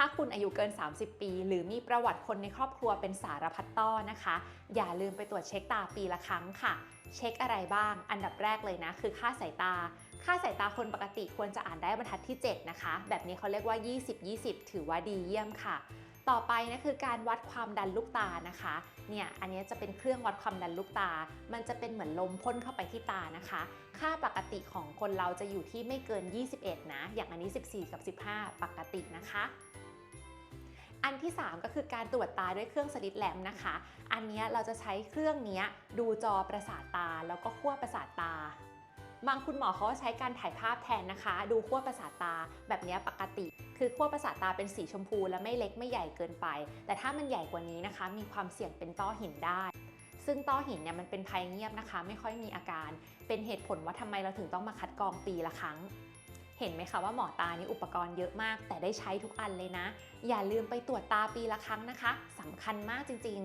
ถ้าคุณอายุเกิน 30 ปี หรือมีประวัติคนในครอบครัวเป็นสารพัดต้อนะคะ อย่าลืมไปตรวจเช็คตาปีละครั้งค่ะ เช็คอะไรบ้าง อันดับแรกเลยนะ คือค่าสายตา ค่าสายตาคนปกติควรจะอ่านได้บรรทัดที่ 7 นะคะ แบบนี้เขาเรียกว่า 20-20 ถือว่าดีเยี่ยมค่ะต่อไปนะคือการวัดความดันลูกตานะคะ เนี่ยอันนี้จะเป็นเครื่องวัดความดันลูกตา มันจะเป็นเหมือนลมพ่นเข้าไปที่ตานะคะ ค่าปกติของคนเราจะอยู่ที่ไม่เกิน 21 นะ อย่างอันนี้ 14 กับ 15 ปกตินะคะ อันที่ 3 ก็คือการตรวจตาด้วยเครื่องสลิดแลมนะคะ อันนี้เราจะใช้เครื่องนี้ดูจอประสาทตาแล้วก็ขั้วประสาทตาบางคุณหมอเขาใช้การถ่ายภาพแทนนะคะ ดูขั้วประสาทตาแบบนี้ปกติ คือขั้วประสาทตาเป็นสีชมพูและไม่เล็กไม่ใหญ่เกินไป แต่ถ้ามันใหญ่กว่านี้นะคะ มีความเสี่ยงเป็นต้อหินได้ ซึ่งต้อหินเนี่ยมันเป็นภัยเงียบนะคะ ไม่ค่อยมีอาการ เป็นเหตุผลว่าทำไมเราถึงต้องมาคัดกรองปีละครั้ง เห็นไหมคะว่าหมอตานี่อุปกรณ์เยอะมาก แต่ได้ใช้ทุกอันเลยนะ อย่าลืมไปตรวจตาปีละครั้งนะคะสำคัญมากจริง